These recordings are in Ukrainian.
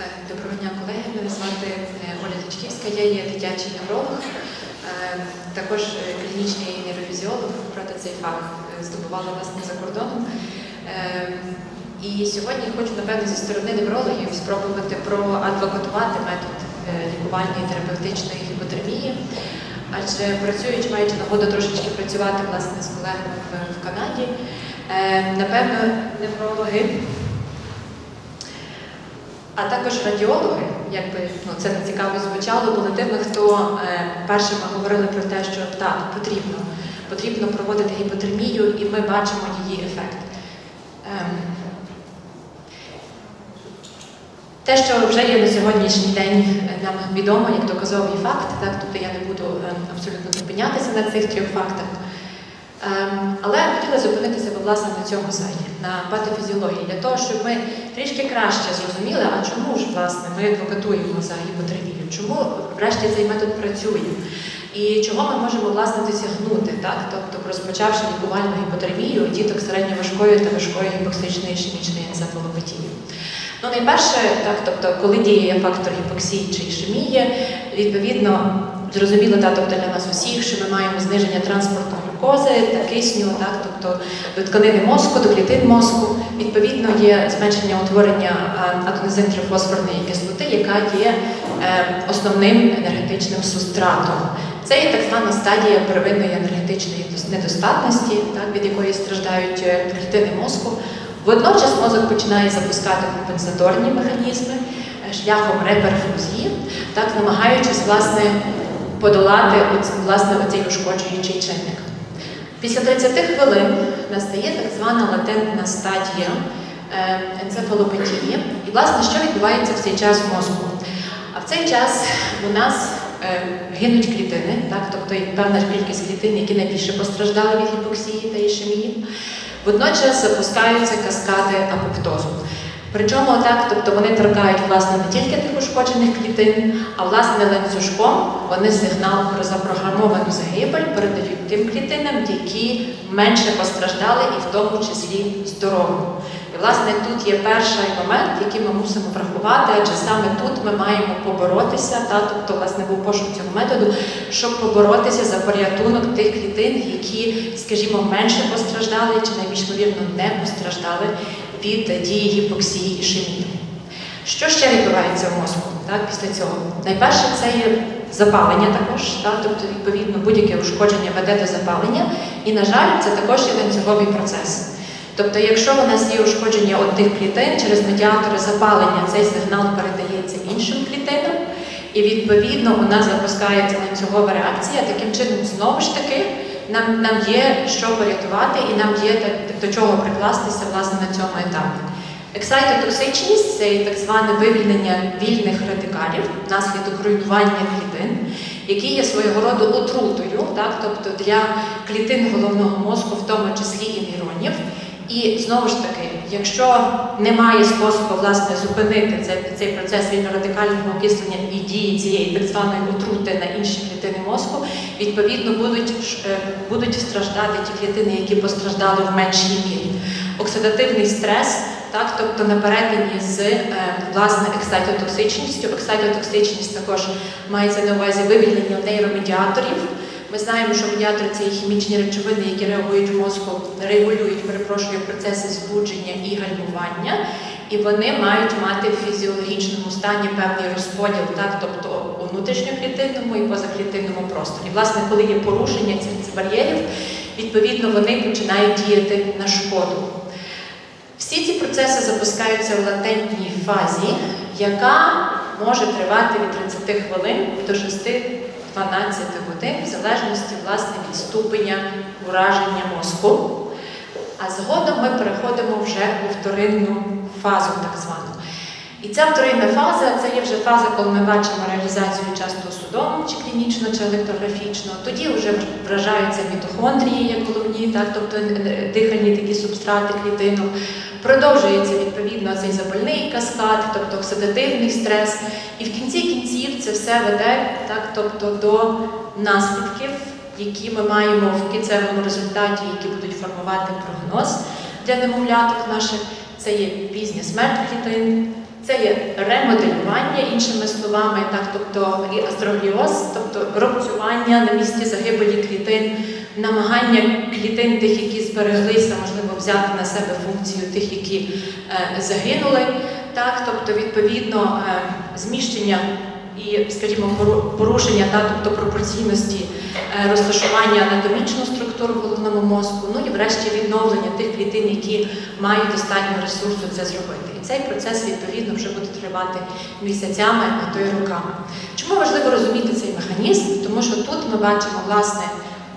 Е, Доброго дня, колеги. Мене звати е, Оля Дичківська, я є дитячий невролог, е, також клінічний нейрофізіолог. Проте цей фах е, здобувала власне за кордоном. І сьогодні хочу, напевно, зі сторони неврологів спробувати проадвокатувати метод е, лікувальної терапевтичної гіпотермії. Адже працюючи, маючи нагоду трошечки працювати власне з колегами в, Канаді, напевно, неврологи а також радіологи, якби ну це не цікаво звучало, були тими, хто е, першими говорили про те, що так, потрібно, потрібно проводити гіпотермію, і ми бачимо її ефект. Ем, те, що вже є на сьогоднішній день е, нам відомо як доказовий факт, так, тобто я не буду е, абсолютно зупинятися на цих трьох фактах. Ем, Але хотіла зупинитися власне на цьому сайті, на патофізіології, для того, щоб ми трішки краще зрозуміли, а чому ж власне ми адвокатуємо за гіпотермію, чому врешті цей метод працює, і чого ми можемо власне досягнути, так? тобто розпочавши лікувальну гіпотермію діток середньоважкої та важкої гіпоксичної ішемічної енцефалопатії. Ну, найперше, так, тобто, коли діє фактор гіпоксії чи ішемії, відповідно, зрозуміло, так, тобто для нас усіх, що ми маємо зниження транспорту глюкози та кисню, так, тобто до тканини мозку, до клітин мозку, відповідно, є зменшення утворення аденозин-трифосфорної кислоти, яка є е, основним енергетичним субстратом. Це є так звана стадія первинної енергетичної недостатності, так, від якої страждають е, клітини мозку. Водночас мозок починає запускати компенсаторні механізми е, шляхом реперфузії, так намагаючись власне подолати власне оцей ушкоджуючий чинник. Після 30 хвилин настає так звана латентна стадія е, енцефалопатії. І власне, що відбувається в цей час в мозку? А в цей час у нас е, гинуть клітини, так, тобто певна кількість клітин, які найбільше постраждали від гіпоксії та ішемії. Водночас запускаються каскади апоптозу. Причому так, тобто вони торкають власне не тільки тих ушкоджених клітин, а власне ланцюжком вони сигнал про запрограмовану загибель передають тим клітинам, які менше постраждали, і в тому числі здоровим. І власне тут є перший момент, який ми мусимо врахувати, адже саме тут ми маємо поборотися, та, тобто власне був пошук цього методу, щоб поборотися за порятунок тих клітин, які, скажімо, менше постраждали чи найбільш ймовірно не постраждали від дії гіпоксії і ішемії. Що ще відбувається в мозку так, після цього? Найперше це є запалення також, так, тобто, відповідно, будь-яке ушкодження веде до запалення, і, на жаль, це також є ланцюговий процес. Тобто, якщо у нас є ушкодження одних клітин, через медіатори запалення цей сигнал передається іншим клітинам, і відповідно у нас запускається ланцюгова реакція. Таким чином, знову ж таки, нам, нам є що порятувати і нам є до чого прикластися власне на цьому етапі. Ексайтотоксичність це так зване вивільнення вільних радикалів внаслідок руйнування клітин, які є свого роду отрутою, так, тобто для клітин головного мозку, в тому числі і нейронів. І знову ж таки, якщо немає способу власне зупинити цей, цей процес вільнорадикального окислення і дії цієї так званої отрути на інші клітини мозку, відповідно будуть, е, будуть страждати ті клітини, які постраждали в меншій мірі. Оксидативний стрес, так, тобто на перетині з е, власне ексайтотоксичністю. Ексайтотоксичність також мається на увазі вивільнення нейромедіаторів. Ми знаємо, що медіатори це хімічні речовини, які реагують в мозку, регулюють, перепрошую, процеси збудження і гальмування, і вони мають мати в фізіологічному стані певний розподіл, так, тобто у внутрішньоклітинному і позаклітинному просторі. Власне, коли є порушення цих бар'єрів, відповідно вони починають діяти на шкоду. Всі ці процеси запускаються в латентній фазі, яка може тривати від 30 хвилин до 6-12 годин, в залежності власне від ступеня ураження мозку. А згодом ми переходимо вже у вторинну фазу, так звану. І ця вторинна фаза це є вже фаза, коли ми бачимо реалізацію часто судом, чи клінічно, чи електрографічно. Тоді вже вражаються мітохондрії як головні, так, тобто е, дихальні такі субстрати клітинок. Продовжується відповідно цей запальний каскад, тобто оксидативний стрес. І в кінці кінців це все веде так, тобто до наслідків, які ми маємо в кінцевому результаті, які будуть формувати прогноз для немовляток наших. Це є пізня смерть клітин, Це є ремоделювання, іншими словами, так, тобто і астрогліоз, тобто рубцювання на місці загибелі клітин, намагання клітин тих, які збереглися, можливо, взяти на себе функцію тих, які е, загинули. Так, тобто, відповідно, е, зміщення і, скажімо, пору- порушення та, тобто пропорційності розташування анатомічну структуру в головному мозку, ну і врешті відновлення тих клітин, які мають достатньо ресурсу це зробити. І цей процес відповідно вже буде тривати місяцями, а то й роками. Чому важливо розуміти цей механізм? Тому що тут ми бачимо власне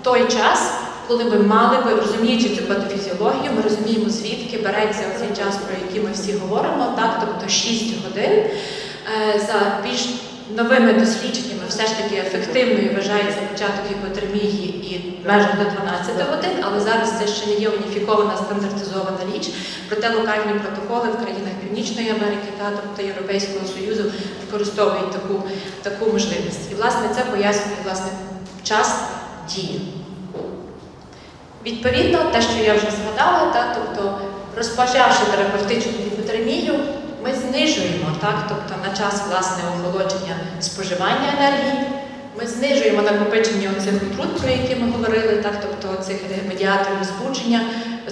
той час, коли ми мали би, розуміючи цю патофізіологію, ми розуміємо, звідки береться цей час, про який ми всі говоримо, так, тобто 6 годин. Е, За більш новими дослідженнями все ж таки ефективною вважається початок гіпотермії і межах до 12 годин, але зараз це ще не є уніфікована стандартизована річ. Проте локальні протоколи в країнах Північної Америки та тобто Європейського Союзу використовують таку, таку можливість. І власне це пояснює власне час дії. Відповідно, те, що я вже згадала, так, тобто розпочавши терапевтичну гіпотермію, ми знижуємо так, тобто на час власне охолодження споживання енергії, ми знижуємо накопичення оцих отрут, про які ми говорили, так, тобто цих медіаторів збудження,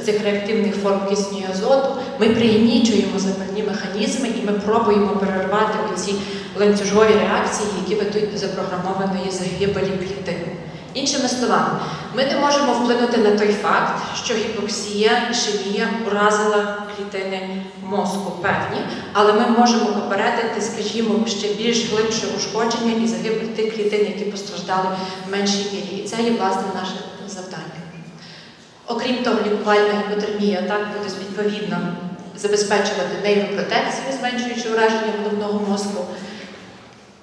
цих реактивних форм кисню і азоту. Ми пригнічуємо запальні механізми і ми пробуємо перервати оці ланцюжові реакції, які ведуть до запрограмованої загибелі клітин. Іншими словами, ми не можемо вплинути на той факт, що гіпоксія, ішемія уразила клітини мозку певні, але ми можемо попередити, скажімо, ще більш глибше ушкодження і загибель тих клітин, які постраждали в меншій мірі. І це є власне наше завдання. Окрім того, лікувальна гіпотермія так буде відповідно забезпечувати нейропротекцію, зменшуючи ураження головного мозку.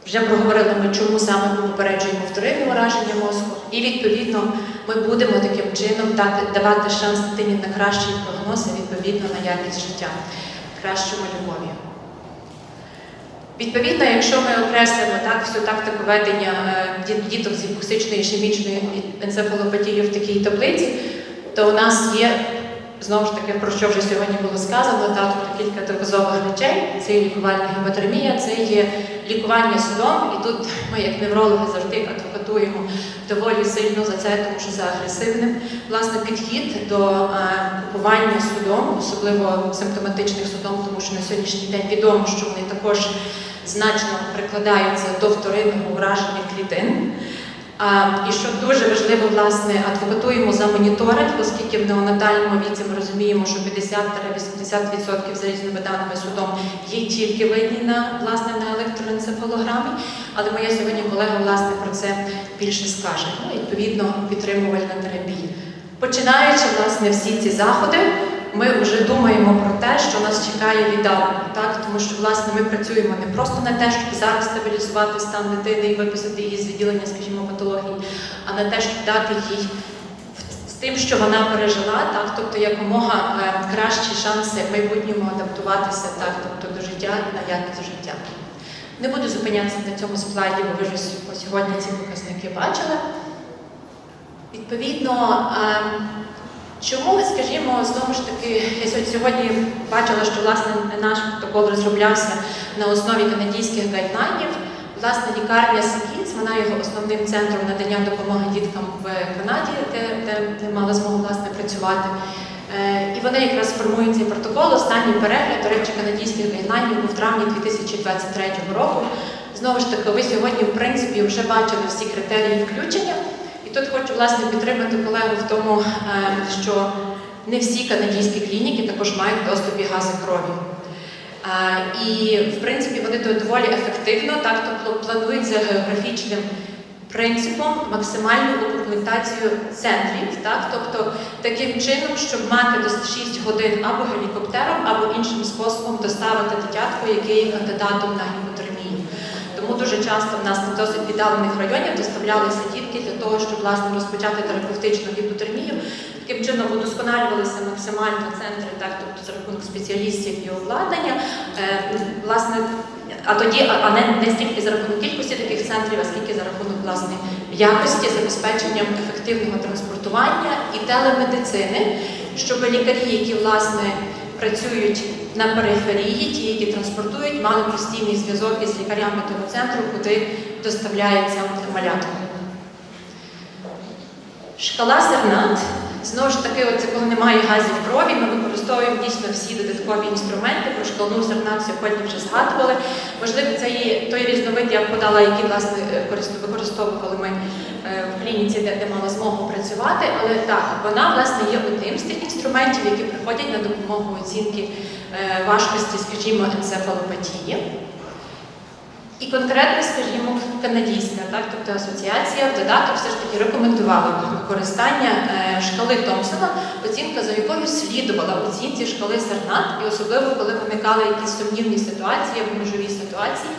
Вже проговорили ми, чому саме ми попереджуємо вторинне ураження мозку, і відповідно ми будемо таким чином дати, давати шанс дитині на кращий прогноз і відповідно на якість життя, кращому любові. Відповідно, якщо ми окреслимо так всю тактику ведення е, діток з гіпоксичною ішемічною енцефалопатією в такій таблиці, то у нас є знову ж таки, про що вже сьогодні було сказано, та тобто кілька доказових речей. Це є лікувальна гіпотермія, це є лікування судом. І тут ми, як неврологи, завжди адвокатуємо доволі сильно за це, тому що за агресивним власне підхід до е, купування судом, особливо симптоматичних судом, тому що на сьогоднішній день відомо, що вони також значно прикладаються до вторинного ураження клітин. І що дуже важливо, власне, адвокатуємо за моніторинг, оскільки в неонатальному віці ми розуміємо, що 50-80% за різними даними судом є тільки видні на власне на електроенцефалограмі. Але моя сьогодні колега власне про це більше скаже. Ну, відповідно, підтримувальна терапія. Починаючи власне всі ці заходи, ми вже думаємо про те, що нас чекає віддалено, так тому що власне ми працюємо не просто на те, щоб зараз стабілізувати стан дитини і виписати її з відділення, скажімо, патології, а на те, щоб дати їй з тим, що вона пережила, так тобто якомога е, кращі шанси в майбутньому адаптуватися, так тобто до життя на якість життя. Не буду зупинятися на цьому слайді, бо ви вже сьогодні ці показники бачили. Відповідно, ем, чому, скажімо, знову ж таки, я сьогодні- бачила, що власне наш протокол розроблявся на основі канадійських гайдлайнів. Власне, лікарня Сикіц, вона його основним центром надання допомоги діткам в Канаді, де, де, де мала змогу власне працювати. Е, І вони якраз формують цей протокол. Останній перегляд, до речі, канадійських гайдлайнів був в травні 2023 року. Знову ж таки, ви сьогодні, в принципі, вже бачили всі критерії включення. Тут хочу власне підтримати колегу в тому, е, що не всі канадійські клініки також мають в доступі гази крові. Е, І в принципі вони доволі ефективно, так тобто планують за географічним принципом максимальну укомплектацію центрів, так тобто таким чином, щоб мати до 6 годин або гелікоптером, або іншим способом доставити дитятку, який є кандидатом на гіпотермію. Тому дуже часто в нас на досить віддалених районах доставлялися дітки для того, щоб власне розпочати терапевтичну гіпотермію. Таким чином удосконалювалися максимально центри, так тобто за рахунок спеціалістів і обладнання. Е, власне, а тоді, а не, не стільки за рахунок кількості таких центрів, а скільки за рахунок власне якості, забезпеченням ефективного транспортування і телемедицини, щоб лікарі, які власне працюють на периферії, ті, які транспортують, мали постійний зв'язок із лікарями того центру, куди доставляється малятко. Шкала зернат. Знову ж таки, оце коли немає газів крові, ми використовуємо дійсно всі додаткові інструменти. Про шкалну зернат сьогодні вже згадували. Можливо, це є той різновид, я подала, який власне використовували ми в клініці, де, де мала змогу працювати. Але так, вона власне є одним з тих інструментів, які приходять на допомогу оцінки е, важкості, скажімо, енцефалопатії. І конкретно, скажімо, канадійська, так, тобто асоціація в додаток все ж таки рекомендувала використання е, шкали Томпсона, оцінка за якою слідувала оцінці шкали зернат, і особливо коли виникали якісь сумнівні ситуації або межові ситуації.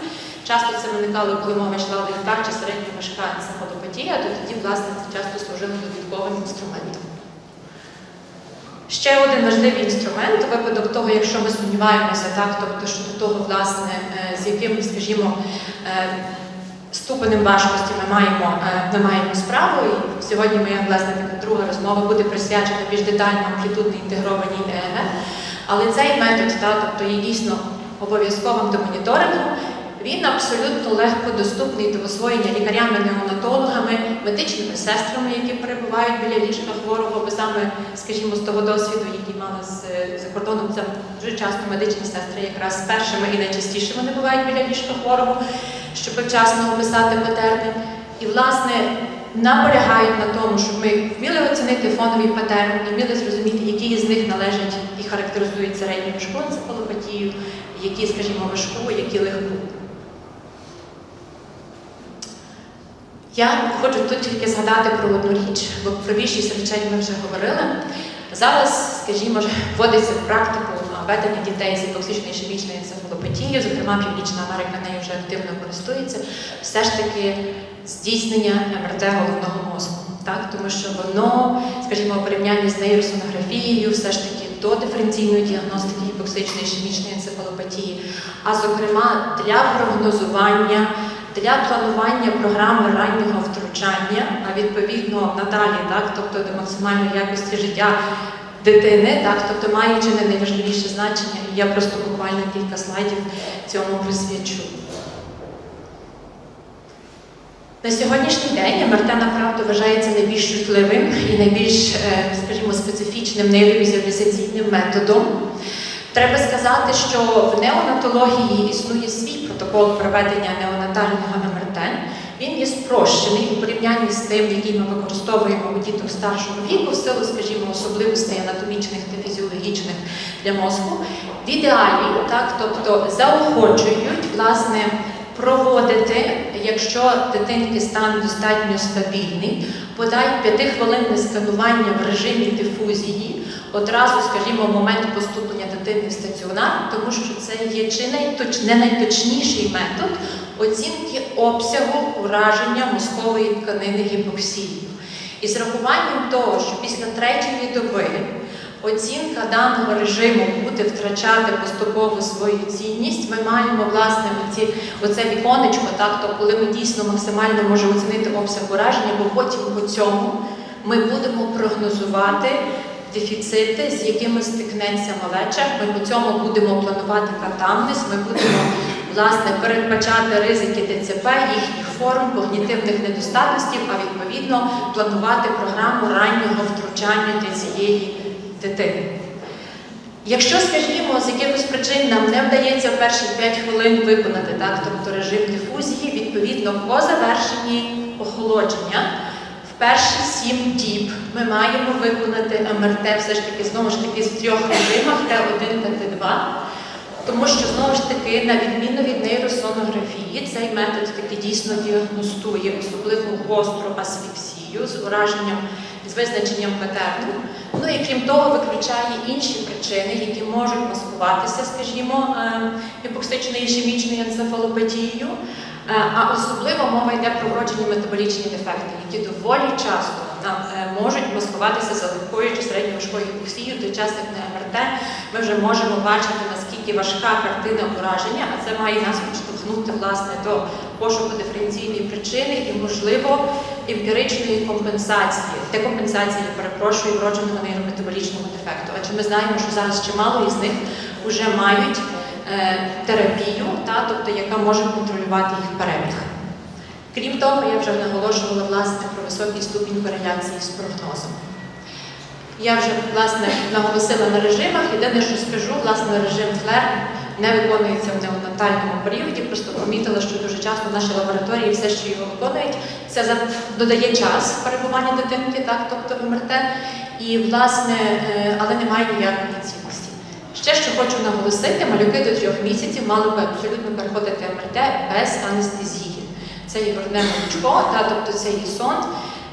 Часто це виникало, коли мова йшла легка чи середньо важка енцефалопатія, то тоді, власне, це часто служило додатковим інструментом. Ще один важливий інструмент, випадок того, якщо ми сумніваємося, так, тобто щодо того, власне, е, з яким, скажімо, е, ступенем важкості ми маємо, е, ми маємо справу. І сьогодні моя власне друга розмова буде присвячена більш детально амплітудній інтегрованій ЕЕГ. Але цей метод, так, тобто є дійсно обов'язковим до моніторингу. Він абсолютно легко доступний до освоєння лікарями-неонатологами, медичними сестрами, які перебувають біля ліжка хворого, бо саме, скажімо, з того досвіду, який мали з за кордоном, це дуже часто медичні сестри якраз першими і найчастіше вони бувають біля ліжка хворого, щоб вчасно описати патерни. І, власне, наполягають на тому, щоб ми вміли оцінити фоновий патерн і вміли зрозуміти, які з них належать і характеризують середню важку енцефалопатію, які, скажімо, важку, які легку. Я хочу тут тільки згадати про одну річ, бо про більшість речей ми вже говорили. Зараз, скажімо, вводиться в практику ведення дітей з гіпоксичною ішемічною енцефалопатією, зокрема Північна Америка нею вже активно користується, все ж таки здійснення МРТ головного мозку. Так? Тому що воно, скажімо, у порівнянні з нейросонографією, все ж таки до диференційної діагностики гіпоксичної ішемічної енцефалопатії, а зокрема для прогнозування для планування програми раннього втручання, а відповідно надалі, так, тобто до максимальної якості життя дитини, так, тобто має чи не найважливіше значення, і я просто буквально кілька слайдів цьому присвячу. На сьогоднішній день МРТ направду вважається найбільш чутливим і найбільш, е, скажімо, специфічним нейровізуалізаційним методом. Треба сказати, що в неонатології існує свій протокол проведення неонатального МРТ. Він є спрощений у порівнянні з тим, який ми використовуємо у діток старшого віку, в силу, скажімо, особливостей анатомічних та фізіологічних для мозку. В ідеалі, так, тобто заохочують, власне, проводити, якщо дитинки стан достатньо стабільний, подай п'ятихвилинне сканування в режимі дифузії, одразу, скажімо, в момент поступлення дитини в стаціонар, тому що це є чи найточ, не найточніший метод оцінки обсягу ураження мозкової тканини гіпоксією. І з рахуванням того, що після третьої доби оцінка даного режиму буде втрачати поступово свою цінність, ми маємо власне оці, оце віконечко, так, то коли ми дійсно максимально можемо оцінити обсяг ураження, бо потім по цьому ми будемо прогнозувати дефіцити, з якими стикнеться малеча. Ми по цьому будемо планувати катамнес, ми будемо власне передбачати ризики ДЦП, їхніх форм, когнітивних недостатностей, а відповідно планувати програму раннього втручання для цієї дитини. Якщо, скажімо, з якихось причин нам не вдається в перші 5 хвилин виконати так, тобто режим дифузії, відповідно, по завершенні охолодження, в перші 7 діб ми маємо виконати МРТ все ж таки знову ж таки з трьох режимах Т1 та Т2. Тому що знову ж таки, на відміну від нейросонографії, цей метод таки дійсно діагностує особливо гостру асфіксію з ураженням з визначенням патерну. Ну і крім того, виключає інші причини, які можуть маскуватися, скажімо, е, гіпоксичною ішемічною енцефалопатією. Е, А особливо мова йде про вроджені метаболічні дефекти, які доволі часто можуть маскуватися за легкою чи середньоважкою час, як на МРТ, ми вже можемо бачити, наскільки важка картина ураження, а це має нас підштовхнути власне до пошуку диференційної причини і, можливо, емпіричної компенсації, декомпенсації, перепрошую, вродженого нейрометаболічного дефекту. Адже ми знаємо, що зараз чимало із них вже мають е, терапію, та, тобто, яка може контролювати їх перебіг. Крім того, я вже наголошувала власне про високий ступінь кореляції з прогнозом. Я вже власне наголосила на режимах. Єдине, що скажу, власне, режим флер не виконується в неонатальному періоді. Просто помітила, що дуже часто наші лабораторії все, що його виконують, це додає час перебування дитинки, так, тобто МРТ, і власне, е, але немає ніякої цінності. Ще що хочу наголосити, малюки до трьох місяців мали би абсолютно переходити МРТ без анестезії. Це є грудне молочко, та, тобто це є сонд.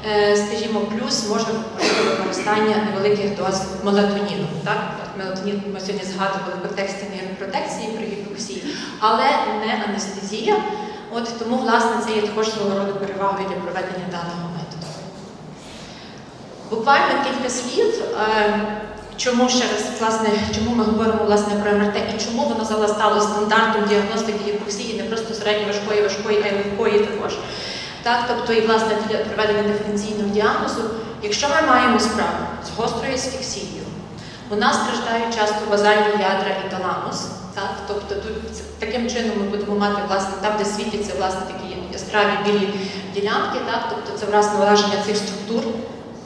Е, скажімо, плюс можна говорити використання невеликих доз мелатоніну. Так? Мелатонін ми сьогодні згадували в контексті нейропротекції при гіпоксії, але не анестезія. От тому, власне, це є також свого роду перевагою для проведення даного методу. Буквально кілька слів. е, Чому ще раз, власне, чому ми говоримо власне про МРТ і чому воно стало стандартом діагностики гіпоксії, не просто середньоважкої, важкої, а й легкої також. Так, тобто і власне для проведення диференційного діагнозу, якщо ми маємо справу з гострою асфіксією, у нас страждають часто базальні ядра і таламус. Так, тобто тут таким чином ми будемо мати власне там, де світяться власне такі яскраві білі ділянки, так, тобто це власне враження цих структур.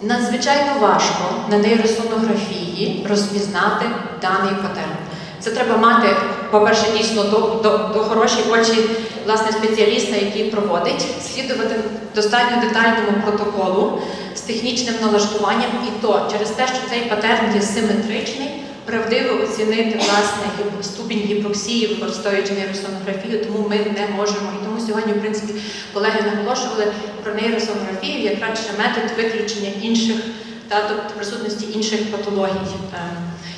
Надзвичайно важко на нейросонографії розпізнати даний патерн. Це треба мати, по-перше, дійсно до, до, до хороші очі власне спеціаліста, який проводить, слідувати достатньо детальному протоколу з технічним налаштуванням, і то через те, що цей патерн є симетричний, правдиво оцінити власне ступінь гіпоксії, використовуючи нейросонографію, тому ми не можемо. І тому сьогодні, в принципі, колеги наголошували про нейросонографію як радше метод виключення інших та тобто присутності інших патологій, е,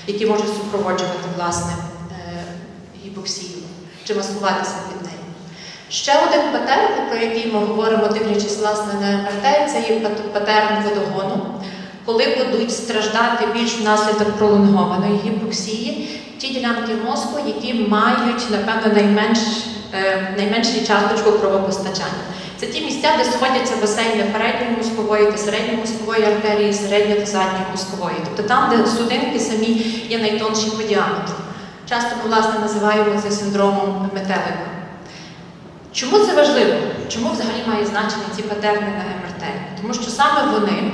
які можуть супроводжувати власне е, гіпоксію чи маскуватися під нею. Ще один патерн, про який ми говоримо, дивлячись власне на МРТ, це є пат- патерн водогону, коли будуть страждати більш внаслідок пролонгованої гіпоксії ті ділянки мозку, які мають, напевно, найменш, е, найменшу часточку кровопостачання. Це ті місця, де сходяться басейни передньої мозкової та середньої мозкової артерії, середньої та задньої мозкової. Тобто там, де судинки самі є найтонші по діаметру. Часто власне, називаємо це синдромом метелика. Чому це важливо? Чому взагалі має значення ці патерни на МРТ? Тому що саме вони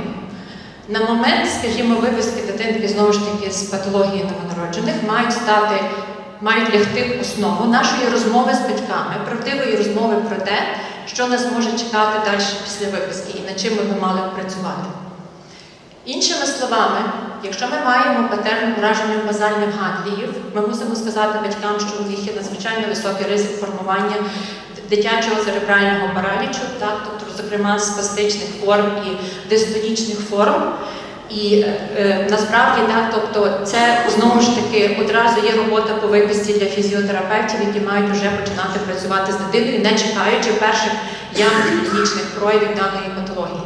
на момент, скажімо, виписки дитинки знову ж таки з патології новонароджених мають стати, мають лягти в основу нашої розмови з батьками, правдивої розмови про те, що нас може чекати далі після виписки і над чим ми мали працювати. Іншими словами, якщо ми маємо патерн враження базальних гангліїв, ми мусимо сказати батькам, що у них є надзвичайно високий ризик формування дитячого церебрального паралічу, так, тобто, зокрема, спастичних форм і дистонічних форм. І е, е, насправді так, тобто це знову ж таки одразу є робота по виписці для фізіотерапевтів, які мають вже починати працювати з дитиною, не чекаючи перших явних клінічних проявів даної патології.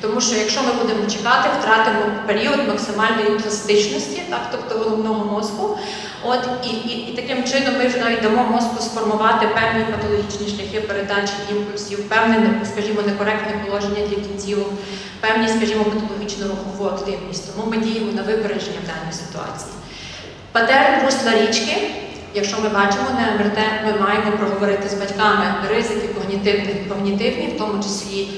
Тому що якщо ми будемо чекати, втратимо період максимальної пластичності, так, тобто головного мозку. От, і, і, і таким чином ми вже навіть дамо мозку сформувати певні патологічні шляхи передачі імпульсів, певне, скажімо, некоректне положення для кінцівок, певні, скажімо, патологічну рухову активність. Тому ми діємо на випередження в даній ситуації. Патерн русла річки. Якщо ми бачимо на МРТ, ми маємо проговорити з батьками ризики когнітивні, когнітивні, в тому числі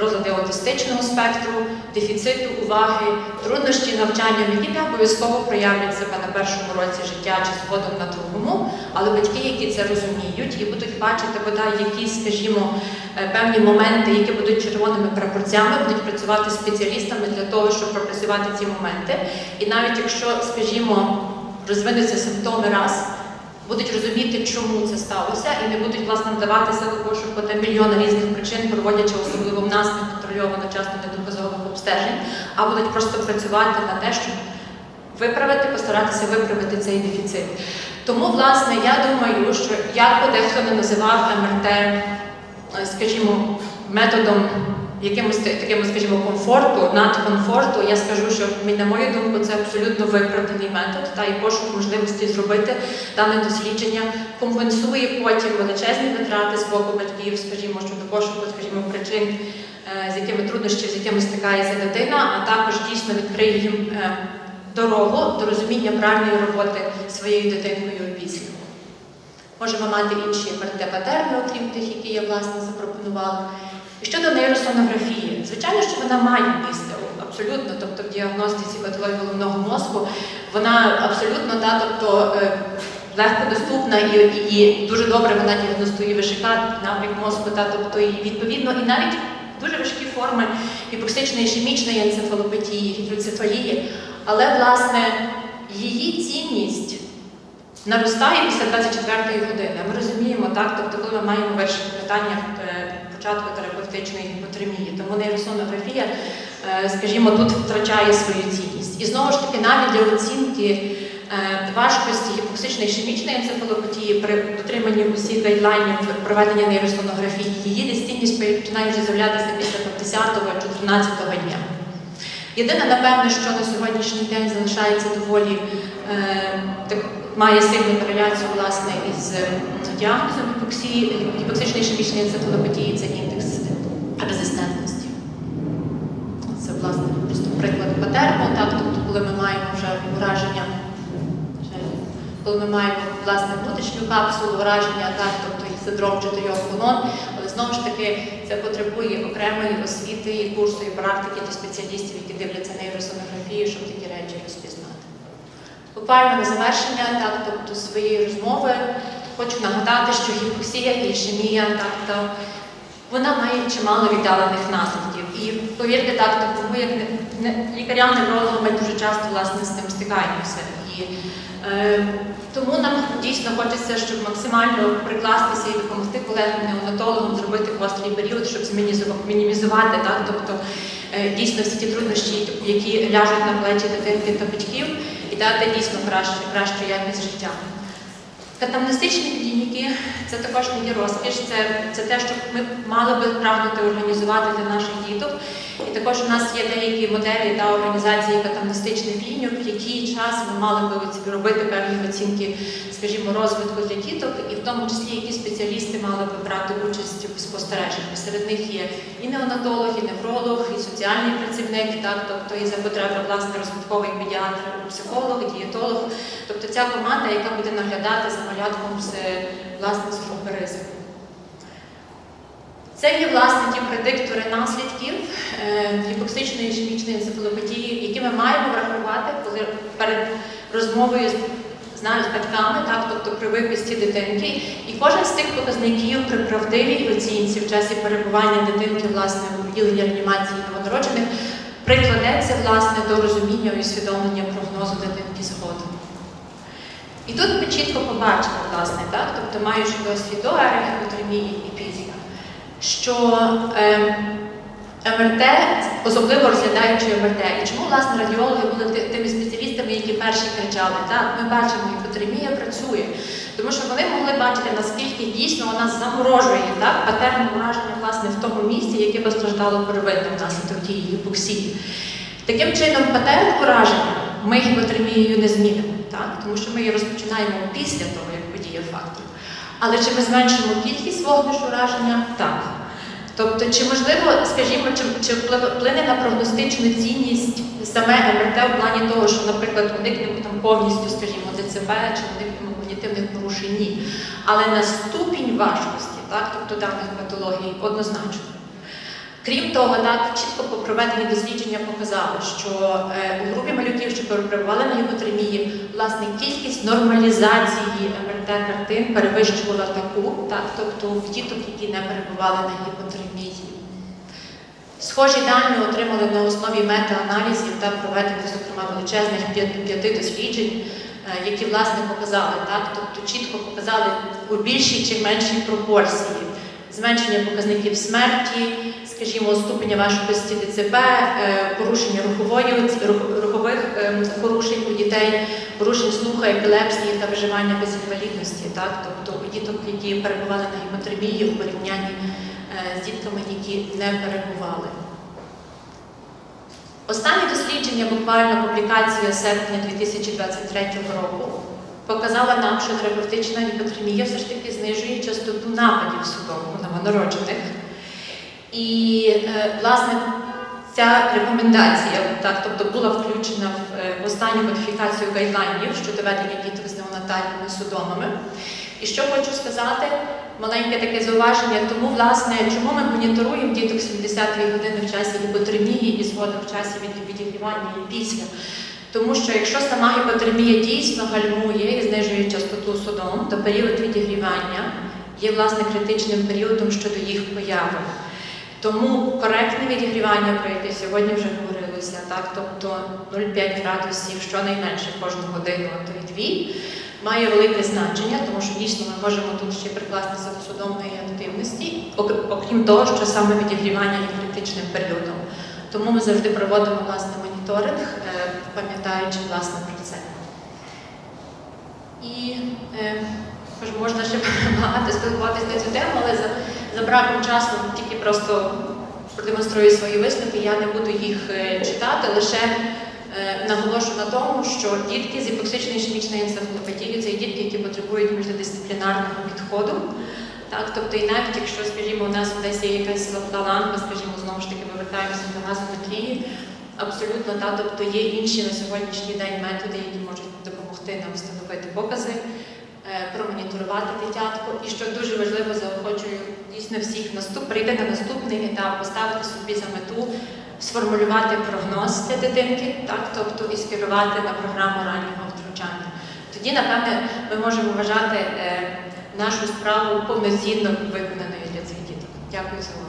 розлади аутистичного спектру, дефіциту уваги, труднощі навчання, які не обов'язково проявлять себе на першому році життя чи згодом на другому, але батьки, які це розуміють і будуть бачити бодай якісь, скажімо, е, певні моменти, які будуть червоними прапорцями, будуть працювати спеціалістами для того, щоб пропрацювати ці моменти. І навіть якщо, скажімо, розвинуться симптоми раз будуть розуміти, чому це сталося, і не будуть власне вдаватися у пошуку мільйона різних причин, проводячи особливо в нас неконтрольовано часто недоказових обстежень, а будуть просто працювати на те, щоб виправити, постаратися виправити цей дефіцит. Тому, власне, я думаю, що як би дехто не називав МРТ, е, скажімо, методом якимось та- таким, скажімо, комфорту, надкомфорту, я скажу, що на мою думку, це абсолютно виправданий метод, та і пошук можливості зробити дане дослідження компенсує потім величезні витрати з боку батьків, скажімо, щодо пошуку, скажімо, причин, е, з якими труднощів, з якими стикається дитина, а також дійсно відкриє їм е, дорогу до розуміння правильної роботи своєю дитинкою після. Можемо мати інші МРТ-патерни, окрім тих, які я власне запропонувала. Щодо нейросонографії, звичайно, що вона має місце абсолютно, тобто в діагностиці патології головного мозку, вона абсолютно та, тобто, е, легко доступна і, і, і дуже добре вона діагностує ВШК, напрямок мозку, та, тобто, і відповідно, і навіть дуже важкі форми гіпоксичної ішемічної енцефалопатії, гідроцефалії, але власне її цінність наростає після 24-ї години. Ми розуміємо, так, тобто, коли ми маємо вирішити питання е, початку терапевтичної гіпотермії, тому нейросонографія, е, скажімо, тут втрачає свою цінність. І знову ж таки, навіть для оцінки е, важкості гіпоксичної ішемічної енцефалопатії при дотриманні усіх гайдлайнів проведення нейросонографії, її цінність починає вже з'являтися після 10-го чи 13-го дня. Єдине, напевне, що на сьогоднішній день залишається доволі е, так, має сильну кореляцію власне із е, діагнозом гіпоксії, гіпоксичної ішемічної енцефалопатії, це індекс резистентності. Це власне просто приклад патерну, так, тобто, коли ми маємо вже ураження, коли ми маємо власне внутрішню капсулу ураження, так, тобто і синдром чотирьох колон, але знову ж таки це потребує окремої освіти і курсу і практики для спеціалістів, які дивляться нейросонографію, щоб такі речі розпізнати. Буквально на завершення, так, тобто своєї розмови, хочу нагадати, що гіпоксія і ішемія, так, то вона має чимало віддалених наслідків. І повірте так, тобто ми як не, не, лікарям неврологам ми дуже часто власне з цим стикаємося. І е, тому нам дійсно хочеться, щоб максимально прикластися і допомогти колегам-неонатологам зробити гострий період, щоб мінімізувати, так, тобто е, дійсно всі ті труднощі, які ляжуть на плечі дитинки та батьків, і дати дійсно кращу, кращу якість життя. Катамнестичні клініки це також мені розкіш, це, це те, що ми мали би прагнути організувати для наших діток. І також у нас є деякі моделі та організації катамнестичних клінік, в який час ми мали би робити певні оцінки, скажімо, розвитку для діток, і в тому числі які спеціалісти мали би брати участь в спостереженні. Серед них є і неонатолог, і невролог, і соціальний працівник, так, тобто і за потреби власне розвитковий педіатр, психолог, дієтолог, тобто ця команда, яка буде наглядати за малятком з власне з ризику. Це є власне ті предиктори наслідків е, гіпоксичної ішемічної енцефалопатії, які ми маємо врахувати, коли перед розмовою з знаю, з батьками, так, тобто при виписці дитинки. І кожен з тих показників при правдивій оцінці в часі перебування дитинки власне у відділенні реанімації новонароджених прикладеться власне до розуміння і усвідомлення прогнозу дитинки згодом. І тут ми чітко побачили, власне, так, тобто маючи досвід до ерогіпотермії і після, що е, МРТ, особливо розглядаючи МРТ, і чому власне радіологи були тими спеціалістами, які перші кричали, так, ми бачимо, гіпотермія працює, тому що вони могли бачити, наскільки дійсно вона заморожує так, патерн ураження власне в тому місці, яке постраждало первинно внаслідок тієї гіпоксії. Таким чином, патерн ураження ми гіпотермією не змінимо, так? тому що ми її розпочинаємо після того, як подіє фактор. Але чи ми зменшимо кількість вогнищ ураження? Так. Тобто, чи можливо, скажімо, чи, чи вплине на прогностичну цінність саме МРТ в плані того, що, наприклад, уникнемо там повністю, скажімо, ДЦП чи уникнемо когнітивних порушень? Ні. Але на ступінь важкості, так, тобто даних патологій, однозначно. Крім того, так чітко проведені дослідження показали, що е, у групі малюків, що перебували на гіпотермії, власне кількість нормалізації МРТ картин перевищувала таку, так, тобто в діток, які не перебували на гіпотермії. Схожі дані отримали на основі мета-аналізів та проведених, зокрема, величезних п'яти досліджень, е, які власне показали, так, тобто чітко показали у більшій чи меншій пропорції зменшення показників смерті, скажімо, ступеня важкості ДЦП, е, порушення рухової, рухових ем, порушень у дітей, порушень слуха, епілепсії та виживання без інвалідності, так? тобто у діток, які перебували на гіпотермії у порівнянні е, з дітками, які не перебували. Останнє дослідження, буквально публікація серпня 2023 року, показала нам, що терапевтична гіпотермія все ж таки знижує частоту нападів судом у новонароджених. І, е, власне, ця рекомендація, так, тобто була включена в е, останню модифікацію гайдлайнів щодо ведення діток з неонатальними судомами. І що хочу сказати, маленьке таке зауваження, тому, власне, чому ми моніторуємо діток 72 години в часі гіпотермії і згодом в часі від- відігрівання і після. Тому що якщо сама гіпотермія дійсно гальмує і знижує частоту судом, то період відігрівання є власне критичним періодом щодо їх появи. Тому коректне відігрівання, про яке сьогодні вже говорилося, так, тобто 0,5 градусів щонайменше кожну годину, а то й дві, має велике значення, тому що дійсно ми можемо тут ще прикластися до судомної активності, окрім того, що саме відігрівання є критичним періодом. Тому ми завжди проводимо власне моніторинг, е, пам'ятаючи власне про це. І може, можна ще багато спілкуватися на цю тему, але за, за браком часу тільки просто продемонструю свої висновки. Я не буду їх е, читати, лише е, наголошу на тому, що дітки з іпоксичною ішемічною енцефалопатією це дітки, які потребують мультидисциплінарного підходу. Так, тобто, і навіть якщо, скажімо, у нас десь є якась ланка, скажімо, знову ж таки повертаємося до газометрії, абсолютно та, тобто є інші на сьогоднішній день методи, які можуть допомогти нам встановити покази, промоніторувати дитятко. І що дуже важливо, заохочую дійсно всіх наступ, прийти на наступний етап, поставити собі за мету, сформулювати прогноз для дитинки, так, тобто і скерувати на програму раннього втручання. Тоді, напевне, ми можемо вважати е, нашу справу повноцінно виконаною для цих діток. Дякую за увагу.